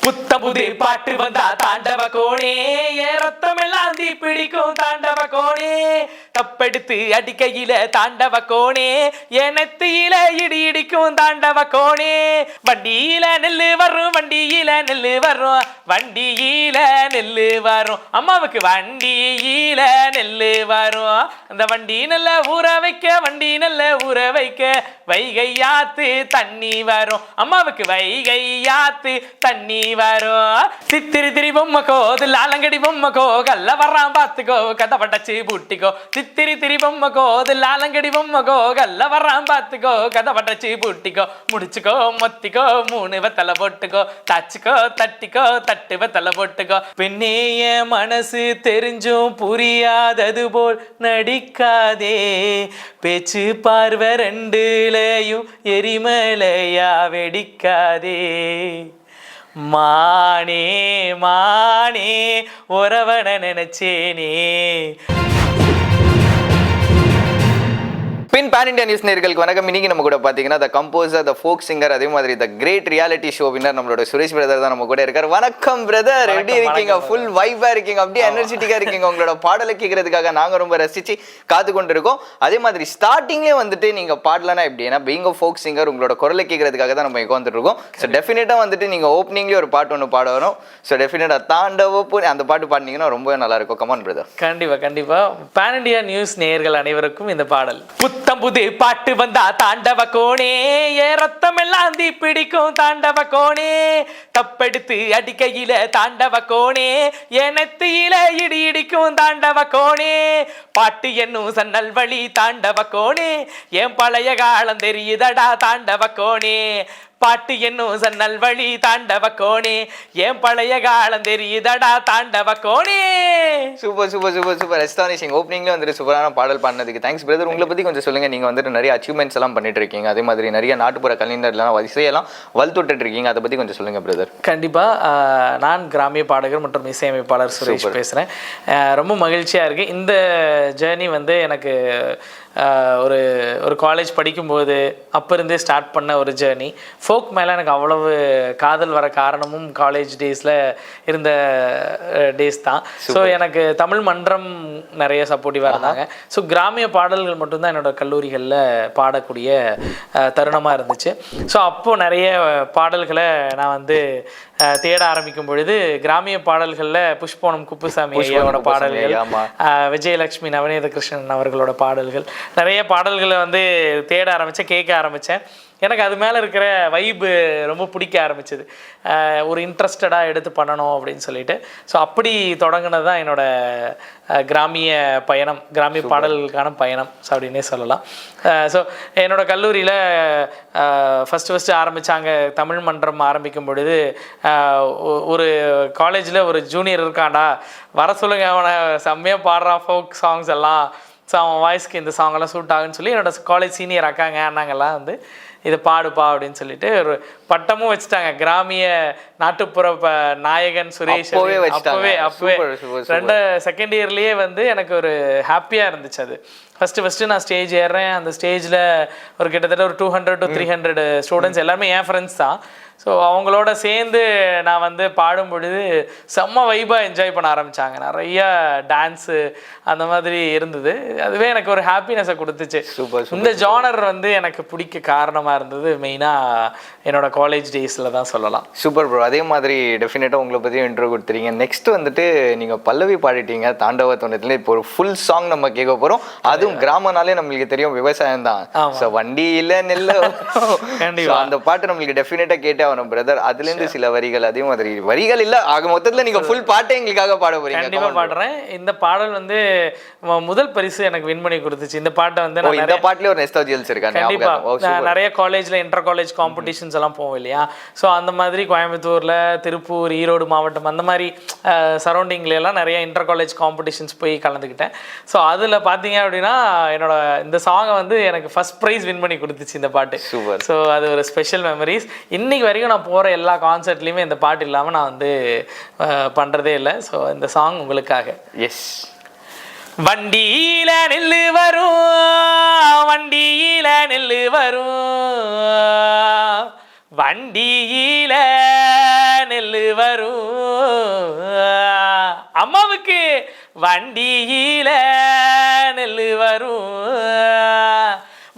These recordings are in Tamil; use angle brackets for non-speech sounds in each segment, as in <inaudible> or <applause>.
புத்த புது பாட்டு வந்தா தாண்டவ கோணே. ஏ ரத்தமெல்லாம் தீ பிடிக்கும் தாண்டவ கோணே. தப்பெடுத்து அடிக்கையில தாண்டவ கோணே. என் இடி இடிக்கும் தாண்டவ கோணே. வண்டியில நெல்லு வரும் வண்டியில நெல்லு வரும். வண்டியில நெல்லு வரும். அம்மாவுக்கு வண்டியில நெல்லு வரும். அந்த வண்டி நல்ல ஊற வைக்க வண்டி நல்ல ஊற வைக்க வைகை யாத்து தண்ணி வரும். அம்மாவுக்கு வைகை யாத்து தண்ணி செய்வாரோ? சித்திரி திரி பொம்மக்கோ கோது லாலங்கடி பொம்மக்கோ கல்ல வர்றான் பார்த்துக்கோ கதை பட்டச்சு பூட்டிக்கோ. சித்திரி திரி பொம்மக்கோ கோது லாலங்கடி பொம்மக்கோ கல்ல வர்றான் பார்த்துக்கோ கதை பட்டச்சு பூட்டிக்கோ. முடிச்சுக்கோ மொத்திக்கோ மூணு வெத்தலை போட்டுக்கோ. தச்சுக்கோ தட்டிக்கோ தட்டு வெத்தலை போட்டுக்கோ. பெண்ணே என் மனசு தெரிஞ்சும் புரியாதது போல் நடிக்காதே. பேச்சு பார்வை ரெண்டுலையும் எரிமலையா வெடிக்காதே. மானே மானே உறவன நினைச்சேனே. பின் பேன் இண்டியா நியூஸ் நேர்களுக்கு வணக்கம். இன்னைக்கு நம்ம கூட பார்த்தீங்கன்னா the composer the folk singer அதே மாதிரி the great reality show winner நம்மளோட சுரேஷ் பிரதர் தான் நம்ம கூட இருக்காரு. வணக்கம் பிரதர் எப்படி இருக்கீங்க? ஃபுல் வைபா இருக்கீங்க. அப்படியே எனர்ஜெட்டிக்கா இருக்கீங்க. உங்களோட பாடலை கேட்கறதுக்காக நாங்க ரொம்ப ரசிச்சு காத்து கொண்டு இருக்கோம் அதே மாதிரி ஸ்டார்டிங்லேயே வந்துட்டு நீங்க பாடலனா எப்படி? ஏன்னா பீங் ஃபோக் சிங்கர் உங்களோட குரலை கேட்கறதுக்காக தான் நம்ம இங்க வந்துட்டு இருக்கோம் ஸோ டெஃபினட்டா வந்துட்டு நீங்க ஓப்பனிங்லேயே ஒரு பாட்டு ஒன்று பாட வரும். ஸோ டெஃபினட்டா தாண்டவப்பு அந்த பாட்டு பாடினீங்கன்னா ரொம்ப நல்லா இருக்கும். கமான் பிரதர் கண்டிப்பா கண்டிப்பா. பேன் இண்டியா நியூஸ் நேயர்கள் அனைவருக்கும் இந்த பாடல். புத்தம் புது பாட்டு வந்தா தாண்டவ கோணே. ஏ ரத்தமெல்லாம் தீ பிடிக்கும் தாண்டவ கோணே. தப்பெடுத்து அடிக்கையில தாண்டவ கோணே என் இடி இடிக்கும் தாண்டவ கோணே. பாட்டு என்னும் சன்னல் வழி தாண்டவ கோணே என் பழைய காலம் தெரியுதடா தாண்டவ கோணே. பாட்டு என்னும் சன்னல் வழி தாண்டவ கோணே என் பழைய காலம் தெரியுதடா தாண்டவ கோணே. Super super super super. Astonishing ஓப்பனிங்ல வந்துட்டு சூப்பரான பாடல் பாடினதுக்கு தேங்க்ஸ் பிரதர் உங்களை பத்தி கொஞ்சம் சொல்லுங்க. நீங்க வந்துட்டு நிறைய அச்சீவ்மெண்ட்ஸ் எல்லாம் பண்ணிட்டு இருக்கீங்க. அதே மாதிரி நிறைய நாட்டுப்புற கலைஞர்லாம் வரிசையெல்லாம் வலுத்துட்டு இருக்கீங்க. அதை பத்தி கொஞ்சம் சொல்லுங்க பிரதர் கண்டிப்பா ஆஹ், நான் கிராமிய பாடகர் மற்றும் இசையமைப்பாளர் சுரேஷ் பேசுகிறேன் ரொம்ப மகிழ்ச்சியாக இருக்கு. இந்த ஜேர்னி வந்து எனக்கு ஒரு ஒரு காலேஜ் படிக்கும்போது அப்போ இருந்தே ஸ்டார்ட் பண்ண ஒரு ஜேர்னி ஃபோக் மேலே எனக்கு அவ்வளவு காதல் வர காரணமும் காலேஜ் டேஸில் இருந்த டேஸ் தான். ஸோ எனக்கு தமிழ் மன்றம் நிறைய சப்போர்ட்டிவாக இருந்தாங்க. ஸோ கிராமிய பாடல்கள் மட்டும்தான் என்னோட கல்லூரிகளில் பாடக்கூடிய தருணமாக இருந்துச்சு. ஸோ அப்போது நிறைய பாடல்களை நான் வந்து தேட ஆரம்பிக்கும் பொழுது கிராமிய பாடல்களில் புஷ்போனம் குப்புசாமி ஐயாவோட பாடல்கள் விஜயலட்சுமி நவநீத கிருஷ்ணன் அவர்களோட பாடல்கள். நிறைய பாடல்களை வந்து தேட ஆரம்பித்தேன் கேட்க ஆரம்பித்தேன் எனக்கு அது மேலே இருக்கிற வைப்பு ரொம்ப பிடிக்க ஆரம்பிச்சது. ஒரு இன்ட்ரெஸ்டடாக எடுத்து பண்ணணும் அப்படின்னு சொல்லிட்டு. ஸோ அப்படி தொடங்கினது தான் என்னோட அஹ், கிராமிய பயணம் கிராமிய பாடல்களுக்கான பயணம் ஸோ அப்படின்னே சொல்லலாம். ஸோ என்னோட கல்லூரியில் ஃபஸ்ட்டு ஃபஸ்ட்டு ஆரம்பித்தாங்க தமிழ் மன்றம் ஆரம்பிக்கும் பொழுது ஒரு காலேஜில் ஒரு ஜூனியர் இருக்கான்டா வர சொல்லுங்க அவனை செம்மையாக பாடுறான் ஃபோக் சாங்ஸ் எல்லாம். ஸோ அவன் வாய்ஸ்க்கு இந்த சாங்கெல்லாம் சூட் ஆகுன்னு சொல்லி என்னோட காலேஜ் சீனியர் அக்காங்க அண்ணாங்கெல்லாம் வந்து இதை பாடுப்பா அப்படின்னு சொல்லிட்டு ஒரு பட்டமும் வச்சுட்டாங்க. கிராமிய நாட்டுப்புற நாயகன் சுரேஷ் அப்போவே. அப்போவே. ரெண்டு செகண்ட் இயர்லேயே வந்து எனக்கு ஒரு ஹாப்பியாக இருந்துச்சு அது. ஃபஸ்ட்டு ஃபஸ்ட்டு நான் ஸ்டேஜ் ஏறுறேன். அந்த ஸ்டேஜில் ஒரு கிட்டத்தட்ட ஒரு two hundred to three hundred students எல்லாருமே என் ஃப்ரெண்ட்ஸ் தான். ஸோ அவங்களோட சேர்ந்து நான் வந்து பாடும் பொழுது செம்ம வைபாக என்ஜாய் பண்ண ஆரம்பித்தாங்க நிறைய டான்ஸு அந்த மாதிரி இருந்தது. அதுவே எனக்கு ஒரு ஹாப்பினஸை கொடுத்துச்சு. super, இந்த ஜானர் வந்து எனக்கு பிடிக்க காரணமாக இருந்தது. மெயினாக என்னோட காலேஜ் டேஸில் தான் சொல்லலாம். சூப்பர் ப்ரோ அதே மாதிரி டெஃபினட்டாக உங்களை பற்றி இன்ட்ரோ கொடுத்துறீங்க. நெக்ஸ்ட் வந்துட்டு நீங்கள் பல்லவி பாடிட்டீங்க. தாண்டவ தோணத்தில் இப்போ ஒரு ஃபுல் சாங் நம்ம கேட்க போகிறோம் அதுவும் கிராமனாலே நம்மளுக்கு தெரியும் விவசாயம் தான். ஸோ வண்டியில் நெல் <laughs> அந்த பாட்டு நம்மளுக்கு டெஃபினட்டாக கேட்டே ஆகணும் பிரதர் அதுலேருந்து சில வரிகள் அதே மாதிரி வரிகள் இல்லை ஆக மொத்தத்தில் நீங்கள் ஃபுல் பாட்டே எங்களுக்காக பாட போறீங்க. கண்டிப்பா Come on bro. பாடுறேன். இந்த பாடல் வந்து முதல் பரிசு எனக்கு வின் பண்ணி கொடுத்துச்சு. இந்த பாட்டை வந்து நான் இந்த நிறைய பாட்டுலேயே ஒரு நெஸ்டாஜியல்ஸ் இருக்கா கண்டிப்பா. ஞாபகம் ஓ நான் நிறைய காலேஜ்ல இன்டர் காலேஜ் காம்படிஷன்ஸ் எல்லாம் போவோம் இல்லையா? ஸோ அந்த மாதிரி கோயம்புத்தூர்ல திருப்பூர் ஈரோடு மாவட்டம் அந்த மாதிரி சரௌண்டிங்ல எல்லாம் நிறைய இன்டர் காலேஜ் காம்படிஷன்ஸ் போய் கலந்துக்கிட்டேன். ஸோ அதுல பாத்தீங்க அப்படின்னா என்னோட இந்த சாங்கை வந்து எனக்கு ஃபர்ஸ்ட் ப்ரைஸ் வின் பண்ணி கொடுத்துச்சு இந்த பாட்டு. ஸோ அது ஒரு ஸ்பெஷல் மெமரிஸ் இன்னைக்கு வரைக்கும் நான் போற எல்லா கான்சர்ட்லையுமே இந்த பாட்டு இல்லாம நான் வந்து அஹ், பண்றதே இல்லை. ஸோ இந்த சாங் உங்களுக்காக. எஸ் வண்டியில நெல்லு வரும். வண்டியில நெல்லு வரும். வண்டியில நெல்லு வரும். அம்மாவுக்கு வண்டியில நெல்லு வரும்.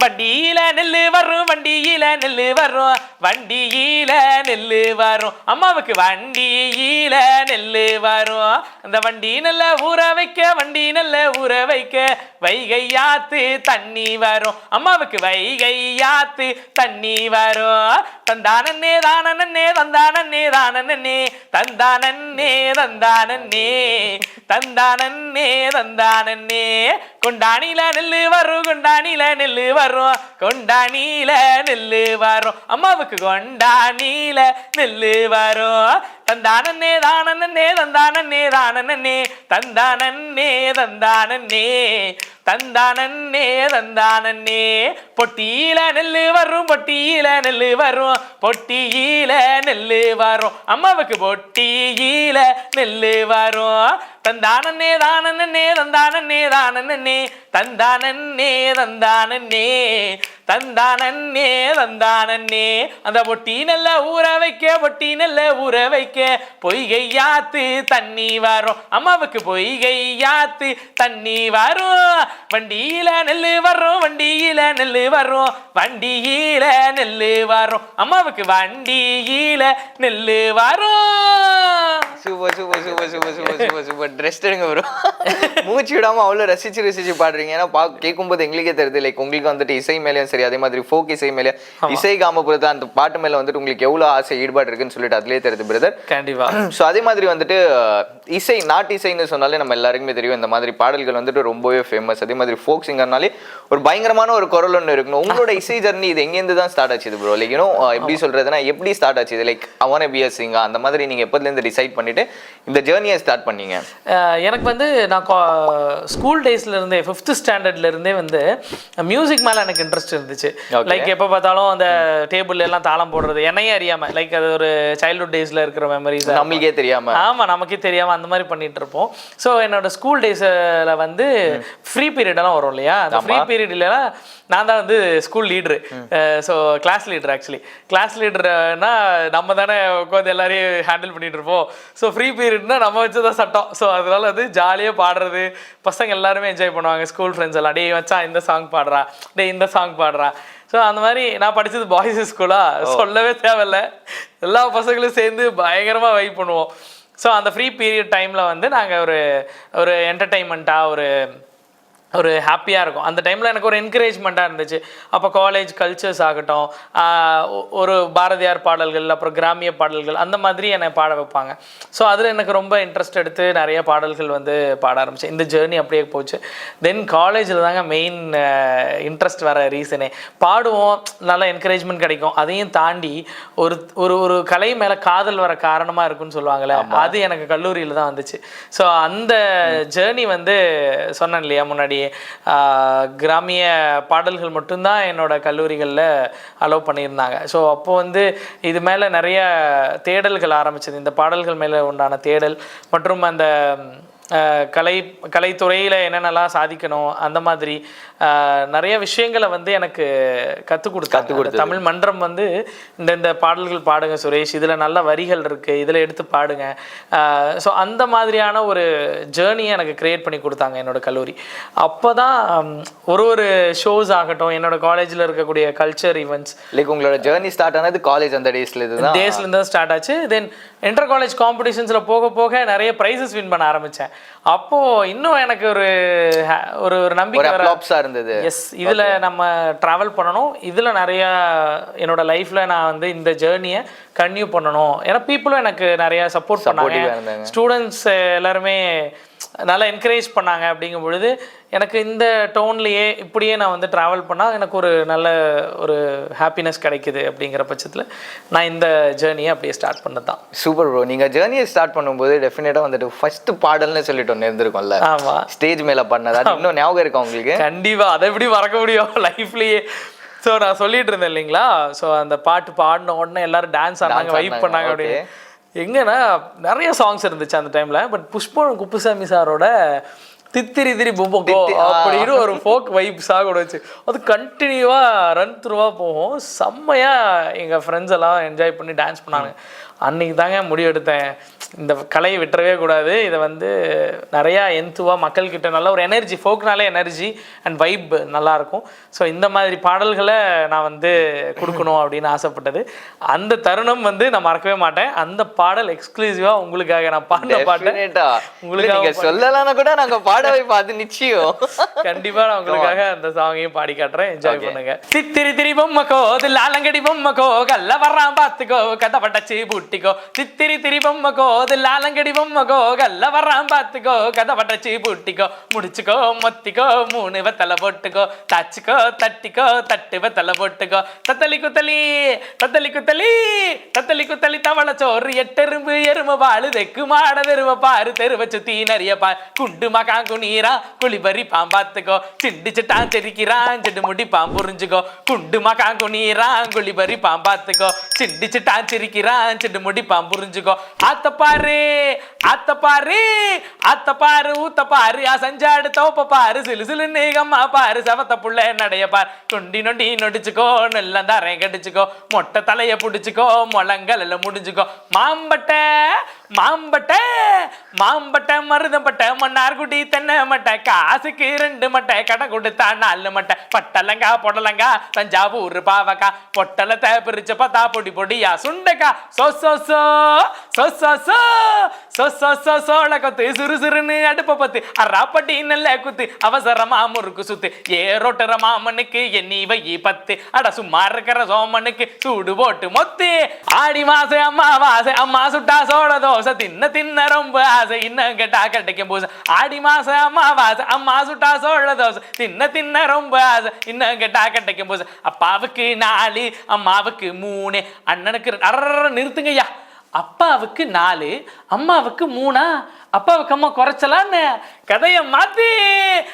வண்டியில நெல்லு வரும் வண்டியில நெல்லு வரும் வண்டியில நெல்லு வரும். அம்மாவுக்கு வண்டியில நெல்லு வரும். அந்த வண்டி நல்ல ஊற வைக்க வண்டி நல்ல ஊற வைக்க வைகை யாத்து தண்ணி வரும். அம்மாவுக்கு வைகை யாத்து தண்ணி வரும். தந்தானே தானே தந்தானே தானே தந்தானே தந்தானே தந்தானே தந்தானே கொண்டானில நெல்லு வரும் கொண்டானில நெல்லு வரும். வரும். கொண்டா நீல நெல்லு வரும். அம்மாவுக்கு கொண்டா நீல நெல்லு வரும். தந்தானே தானே தந்தானே தானே தந்தானே தந்தானே தந்தானே தந்தானே பொட்டியில நெல்லு வரும் பொட்டியில நெல்லு வரும் பொட்டியில நெல்லு வரும். அம்மாவுக்கு பொட்டியில நெல்லு வரும். தந்தானே தானே தந்தானே தானே தந்தானே தந்தானே தந்தானே தந்தானே அந்த பொட்டி நல்ல ஊற வைக்க பொட்டி நல்ல ஊற வைக்க. பொய்கை யாத்து தண்ணி வரும். அம்மாவுக்கு பொய்கை யாத்து தண்ணி வரும். வண்டியில நெல்லு வரும் வண்டியில நெல்லு வரும். வண்டியில நெல்லு வரும். அம்மாவுக்கு வண்டியில நெல்லு வரும். Super super super super super super. Super dress எடுங்க வரும் மூச்சு விடாம அவ்வளோ ரசிச்சு ரசிச்சு பாடுறீங்க. ஏன்னா பா கேட்கும்போது எங்களுக்கே தெரியுது. லைக் உங்களுக்கு வந்துட்டு இசை மேலேயும் சரி அதே மாதிரி ஃபோக் இசை மேலே இசை காமபுரத்தை அந்த பாட்டு மேல வந்துட்டு உங்களுக்கு எவ்வளோ ஆசை ஈடுபாடு இருக்குன்னு சொல்லிட்டு அதுலயே தெரியுது பிரதர் கண்டிப்பா. <clears throat> ஸோ அதே மாதிரி வந்துட்டு இசை நாட்டு இசைன்னு சொன்னாலே நம்ம எல்லாருக்குமே தெரியும். இந்த மாதிரி பாடல்கள் வந்துட்டு ரொம்பவே ஃபேமஸ் அதே மாதிரி ஃபோக் சிங்கர்னாலே ஒரு பயங்கரமான ஒரு குரல் ஒன்று இருக்கணும். உங்களோட <laughs> இசை ஜர்னி இது எங்கேருந்து தான் ஸ்டார்ட் ஆச்சு ப்ரோ லைக் யூனோ எப்படி சொல்றதுன்னா எப்படி ஸ்டார்ட் ஆச்சு லைக் அவன பி சிங்கா அந்த மாதிரி நீங்க எப்போதுலேருந்து டிசைட் பண்ணிட்டு இந்த ஜேர்னியை ஸ்டார்ட் பண்ணீங்க? எனக்கு வந்து நான் ஸ்கூல் டேஸ்ல இருந்தே ஃபிஃப்த் ஸ்டாண்டர்ட்ல இருந்தே வந்து மியூசிக் மேல எனக்கு இன்ட்ரெஸ்ட் இருந்துச்சு. லைக் எப்போ பார்த்தாலும் அந்த டேபிள்ல எல்லாம் தாளம் போடுறது என்னையே அறியாம லைக் அது ஒரு சைல்ட்ஹுட் டேஸ்ல இருக்கிற மெமரிஸ் நம்மளுக்கே தெரியாம. ஆமா நமக்கே தெரியாம அந்த மாதிரி பண்ணிட்டு இருப்போம். ஸோ என்னோட ஸ்கூல் டேஸ்ல வந்து ஃப்ரீ பீரியட் எல்லாம் வரும் இல்லையா? அந்த ஃப்ரீ பீரியட்ல நான் தான் வந்து school leader so class leader actually class லீடர்னா நம்ம தானே உட்காந்து எல்லாரையும் ஹேண்டில் பண்ணிட்டு இருப்போம். ஸோ ஃப்ரீ பீரியட்னா நம்ம வச்சதான் சட்டம். ஸோ அதனால வந்து ஜாலியாக பாடுறது. பசங்க எல்லாருமே என்ஜாய் பண்ணுவாங்க. ஸ்கூல் ஃப்ரெண்ட்ஸ் எல்லாம் டேய் மச்சான் இந்த சாங் பாடுறா. டேய் இந்த சாங் பாடுறா. ஸோ அந்த மாதிரி நான் படிச்சது பாய்ஸ் ஸ்கூலா சொல்லவே தேவையில்ல. எல்லா பசங்களும் சேர்ந்து பயங்கரமாக வைப் பண்ணுவோம். ஸோ அந்த ஃப்ரீ பீரியட் டைமில் வந்து நாங்கள் ஒரு ஒரு என்டர்டைன்மெண்ட்டாக ஒரு ஒரு ஹாப்பியாக இருக்கும். அந்த டைமில் எனக்கு ஒரு என்கரேஜ்மெண்ட்டாக இருந்துச்சு. அப்போ காலேஜ் கல்ச்சர்ஸ் ஆகட்டும் ஒரு பாரதியார் பாடல்கள் அப்புறம் கிராமிய பாடல்கள் அந்த மாதிரி என்னை பாட வைப்பாங்க. ஸோ அதில் எனக்கு ரொம்ப இன்ட்ரெஸ்ட் எடுத்து நிறைய பாடல்கள் வந்து பாட ஆரம்பித்தேன் இந்த ஜேர்னி அப்படியே போச்சு. தென் காலேஜில் தாங்க மெயின் இன்ட்ரெஸ்ட் வர ரீசனே பாடுவோம் நல்ல என்கரேஜ்மெண்ட் கிடைக்கும். அதையும் தாண்டி ஒரு ஒரு ஒரு கலை மேலே காதல் வர காரணமாக இருக்குன்னு சொல்லுவாங்கல்ல அது எனக்கு கல்லூரியில் தான் வந்துச்சு. ஸோ அந்த ஜேர்னி வந்து சொன்னேன் இல்லையா முன்னாடி கிராமிய பாடல்கள் மட்டும்தான் என்னோட கல்லூரிகளில் அலோவ் பண்ணியிருந்தாங்க. ஸோ அப்போது வந்து இது மேலே நிறைய தேடல்கள் ஆரம்பிச்சது. இந்த பாடல்கள் மேலே உண்டான தேடல் மற்றும் அந்த கலை கலைத்துறையில் என்னென்னலாம் சாதிக்கணும் அந்த மாதிரி நிறைய விஷயங்களை வந்து எனக்கு கற்றுக் கொடுத்தாங்க. தமிழ் மன்றம் வந்து இந்த இந்த பாடல்கள் பாடுங்க சுரேஷ் இதில் நல்ல வரிகள் இருக்குது இதில் எடுத்து பாடுங்க. ஸோ அந்த மாதிரியான ஒரு ஜேர்னியை எனக்கு கிரியேட் பண்ணி கொடுத்தாங்க என்னோட கல்லூரி. அப்போ தான் ஒரு ஒரு ஷோஸ் ஆகட்டும் என்னோட காலேஜில் இருக்கக்கூடிய கல்ச்சர் ஈவெண்ட்ஸ் லைக் உங்களோட ஜேர்னி ஸ்டார்ட் ஆனது காலேஜ் அந்த டேஸ்ல இதுதான்? டேஸ்லேருந்து தான் ஸ்டார்ட் ஆச்சு. தென் இன்டர் காலேஜ் காம்படிஷன்ஸில் போக போக நிறைய ப்ரைஸஸ் வின் பண்ண ஆரம்பித்தேன் அப்போது இன்னும் எனக்கு ஒரு ஒரு ஒரு நம்பிக்கை இருந்தது. எஸ் இதில் நம்ம ட்ராவல் பண்ணணும். இதில் நிறையா என்னோட லைஃப்பில் நான் வந்து இந்த ஜேர்னியை கன்டினியூ பண்ணணும். ஏன்னா பீப்புளும் எனக்கு நிறையா சப்போர்ட் பண்ணாங்க. ஸ்டூடெண்ட்ஸ் எல்லாருமே நல்லா என்கரேஜ் பண்ணாங்க அப்படிங்கும் பொழுது எனக்கு இந்த டோன்லேயே இப்படியே நான் வந்து ட்ராவல் பண்ணால் எனக்கு ஒரு நல்ல ஒரு ஹாப்பினஸ் கிடைக்குது அப்படிங்கிற பட்சத்தில் நான் இந்த ஜேர்னியை அப்படியே ஸ்டார்ட் பண்ணது தான் சூப்பர் ப்ரோ நீங்க ஜேர்னியை ஸ்டார்ட் பண்ணும்போது டெஃபினட்டா வந்துட்டு ஃபர்ஸ்ட் பாடல்னு சொல்லிட்டு ஒன்று இருந்திருக்கும்ல? ஆமாம் ஸ்டேஜ் மேல பண்ணது. அது இன்னும் ஞாபகம் இருக்கா உங்களுக்கு? கண்டிப்பா. அதை எப்படி மறக்க முடியும்? <laughs> லைஃப்லயே ஸோ நான் சொல்லிட்டு இருந்தேன் இல்லைங்களா? ஸோ அந்த பாட்டு பாடின உடனே எல்லாரும் டான்ஸ் ஆனாங்க வைப் பண்ணாங்க அப்படின்னு. எங்கன்னா நிறைய சாங்ஸ் இருந்துச்சு அந்த டைம்ல பட் புஷ்பம் குப்புசாமி சாரோட தித்திரி திரி பொம்பக்கோ. அப்படின்னு ஒரு ஃபோக் வைப்ஸாக கூட வச்சு. அது கண்டினியூவாக ரன் த்ரூவாக போகும். செம்மையாக எங்கள் ஃப்ரெண்ட்ஸ் எல்லாம் என்ஜாய் பண்ணி டான்ஸ் பண்ணாங்க அன்னைக்கு தாங்க முடிவெடுத்தேன். இந்த கலையை விட்டுறவே கூடாது. இதை வந்து நிறையா எந்துவாக மக்கள்கிட்ட நல்ல ஒரு எனர்ஜி ஃபோக்னாலே எனர்ஜி அண்ட் வைப் நல்லாயிருக்கும். ஸோ இந்த மாதிரி பாடல்களை நான் வந்து கொடுக்கணும் அப்படின்னு ஆசைப்பட்டது. அந்த தருணம் வந்து நான் மறக்கவே மாட்டேன். அந்த பாடல் எக்ஸ்க்ளூசிவாக உங்களுக்காக நான் பாடின பாட்டை. நீங்க சொல்லலைன்னா கூட நாங்க பாட வைப்போம் அது நிச்சயம். கண்டிப்பா நான் உங்களுக்காக அந்த சாங்கையும் பாடி காட்டுறேன். என்ஜாய் பண்ணுங்க. தித்திரி திரி பொம்மக்கோ தில் ஆலங்கடி பொம்மக்கோ கல்ல வர்றான் பாத்துக்கோ கதை பட்டச்சு பூட்டிக்கோ சித்திரி திரி பொம்மக்கோ தில் ஆலங்கடி கல்ல வர்றான் பாத்துக்கோ கதை பட்டச்சு பூட்டிக்கோ முடிச்சுக்கோ மொத்திக்கோ மூணு வெத்தலை போட்டுக்கோ தச்சுக்கோ தட்டிக்கோ தட்டு வெத்தலை போட்டுக்கோ. தத்தலி குத்தலி தத்தலி குத்தலி தத்தலி குத்தலி தவளை சோறு எட்டெரும்பு எரும பாலு தெக்கு மாட தெருவ பாரு தெருவ சுத்தி நிறைய பா குண்டு மகான் குனீரா குளிபரி பாம்பாத்துக்கோ சிண்டு சிட்டான் செரிக்கிறான் சிண்டு முடி பாம்பு புரிஞ்சுக்கோ. குண்டு மகான் குனீரா குளிபரி பாம்பாத்துக்கோ சிண்டு சிட்டான் சிரிக்கிறான் சிண்டு முடிப்பான் புரிஞ்சுக்கோ. ஆத்த பாரு ஆத்த பாரு ஆத்த பாரு ஊத்த பாரு அசஞ்சாடு தோப்ப பாரு சிலு சிலு நீகம்மா பாரு சவத்த புள்ள நடைய பார். நொண்டி நொண்டி நொடிச்சுக்கோ நெல்லம் தரையை கடிச்சுக்கோ மொட்டை தலையை புடிச்சுக்கோ முழங்கல் எல்லாம் முடிஞ்சுக்கோ. மாம்பட்டை மாம்பட்ட மாம்பட்டை மருதம்பட்டை மன்னார்குடி தென்னை மட்டை காசுக்கு ரெண்டு மட்டை கடை கொடுத்தா நாலு மட்டை பட்டலங்கா பொடலங்கா தஞ்சாவூர் பாவக்கா பொட்டலத்தை பிரிச்சு பார்த்தா பொடி பொடியா சுண்டக்கா சோ சோ சோ சோ சோ சோ சோ சோ சோ சோள கொத்து சுறு சுறுன்னு அடுப்ப பத்து அராப்பட்டி நல்ல குத்து அவசரமா முறுக்கு சுத்து ஏரோட்டுற மாமனுக்கு எண்ணி வை பத்து அட சும்மா இருக்கிற சோமனுக்கு சூடு போட்டு மொத்து ஆடி மாசு அம்மா வாசு அம்மா சுட்டா சோழதோ தோசை தின்ன தின்ன ரொம்ப ஆசை. இன்னும் கேட்டா கிடைக்கும் பூசை. ஆடி மாச அம்மாவாசை அம்மா சுட்டா சோழ தோசை. தின்ன தின்ன ரொம்ப ஆசை. இன்னும் கேட்டா கிடைக்கும் பூசை. அப்பாவுக்கு நாலு அம்மாவுக்கு மூணு. அண்ணனுக்கு அற நிறுத்துங்கய்யா அப்பாவுக்கு நாலு அம்மாவுக்கு மூணா அப்பாவுக்கு அம்மா குறைச்சலான்னு கதையை மாத்தி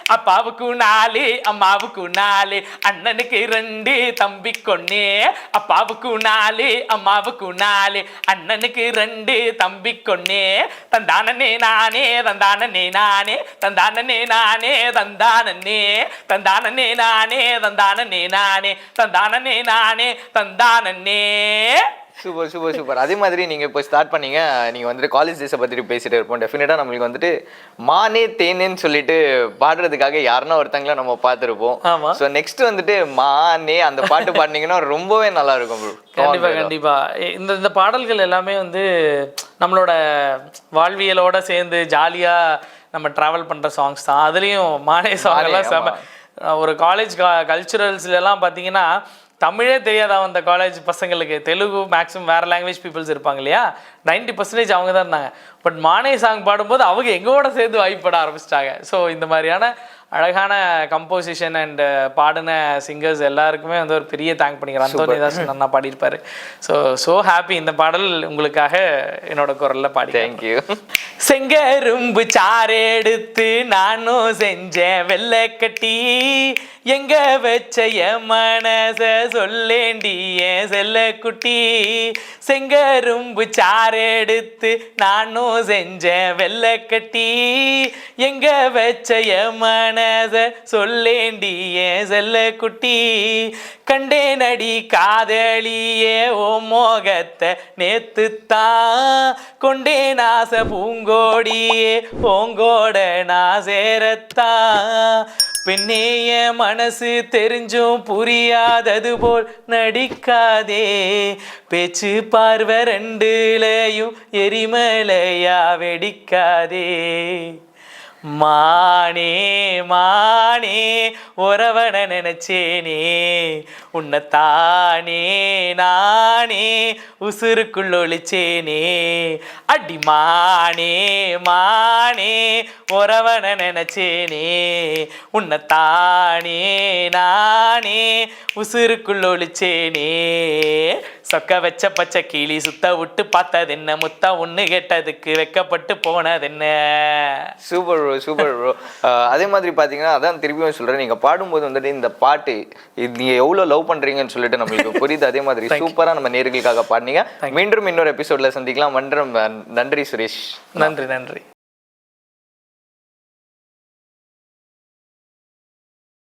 அப்பாவுக்கு நாலு அம்மாவுக்கு நாலு அண்ணனுக்கு ரெண்டு தம்பி கொன்னே. அப்பாவுக்கு நாலு அம்மாவுக்கு நாலு அண்ணனுக்கு ரெண்டு தம்பி கொன்னே. தந்தானே நானே தந்தானே நானே தந்தானே நானே தந்தானே தந்தானே நானே தந்தானே நானே தந்தானே நானே தந்தானே சூப்பர் சூப்பர் சூப்பர் அதே மாதிரி நீங்க இப்போ ஸ்டார்ட் பண்ணீங்க நீங்க வந்துட்டு காலேஜ் டேஸை பத்தி பேசிட்டு இருப்போம் டெஃபினட்டா நம்மளுக்கு வந்துட்டு மானே தேனேன்னு சொல்லிட்டு பாடுறதுக்காக யாருன்னா ஒருத்தங்கள நம்ம பார்த்துருப்போம் ஆமா. ஸோ நெக்ஸ்ட் வந்துட்டு மானே அந்த பாட்டு பாடினீங்கன்னா ரொம்பவே நல்லா இருக்கும் bro. Come on, கண்டிப்பா bro. கண்டிப்பா இ- இந்த இந்த பாடல்கள் எல்லாமே வந்து நம்மளோட வாழ்வியலோட சேர்ந்து ஜாலியா நம்ம டிராவல் பண்ற சாங்ஸ் தான் அதுலயும் மானே சாங் எல்லாம் செம ஒரு காலேஜ் கல்ச்சுரல்ஸ்ல எல்லாம் பாத்தீங்கன்னா தமிழே தெரியாத அந்த காலேஜ் பசங்களுக்கு? தெலுங்கு மேக்ஸிமம் வேற லாங்குவேஜ் பீப்புள்ஸ் இருப்பாங்க இல்லையா? 90% பர்சன்டேஜ் அவங்க தான் இருந்தாங்க. பட் மானே சாங் பாடும்போது அவங்க எங்களோட சேர்ந்து வாய்ப்பட ஆரம்பிச்சிட்டாங்க. ஸோ இந்த மாதிரியான அழகான கம்போசிஷன் அண்ட் பாடின சிங்கர்ஸ் எல்லாருக்குமே வந்து ஒரு பெரிய தேங்க் பண்ணிக்கிறேன். தாஸ் நல்லா பாடியிருப்பாரு. ஸோ ஸோ ஹாப்பி இந்த பாடல் உங்களுக்காக என்னோட குரல்ல பாடி தேங்க்யூ செங்கரும்பு சாறு எடுத்து நானும் செஞ்சேன். வெள்ளை கட்டி எங்க வச்ச என் மனச சொல்லேண்டி என் செல்ல குட்டி? செங்கரும்பு சாரெடுத்து நானும் செஞ்சேன் வெள்ளக்கட்டி எங்க வச்ச என் மனச சொல்லேண்டி என் செல்ல குட்டி? கண்டே நடி காதலியே ஓ மோகத்தை நேத்துத்தான். கொண்டே நாச பூங்கோடியே ஓங்கோட நான் சேரத்தான். பெண்ணே என் மனசு தெரிஞ்சும் புரியாதது போல் நடிக்காதே. பேச்சு பார்வை ரெண்டுலையும் எரிமலையா வெடிக்காதே. மானே மானே உறவன நினைச்சேனே. உன்னை தானே நானே உசுருக்குள் ஒழிச்சேனே அடி மானே மானே உறவன நினைச்சேனே. உன்னை தானே நானே உசுருக்குள் ஒழிச்சேனே சொக்க வச்ச பச்சை கிளி சுத்த விட்டு பார்த்தது என்ன? முத்த ஒண்ணு கேட்டதுக்கு வெக்கப்பட்டு போனது என்ன? சூப்பர் ப்ரோ சூப்பர் ப்ரோ அதே மாதிரி பார்த்தீங்கன்னா அதான் திருப்பியும் சொல்கிறேன் நீங்கள் பாடும்போது வந்துட்டு இந்த பாட்டு நீங்கள் எவ்வளோ லவ் பண்ணுறீங்கன்னு சொல்லிட்டு நம்மளுக்கு புரியுது. அதே மாதிரி சூப்பராக நம்ம நேர்களுக்காக பாடினீங்க. மீண்டும் இன்னொரு எபிசோடில் சந்திக்கலாம். மன்றம் நன்றி சுரேஷ். நன்றி நன்றி.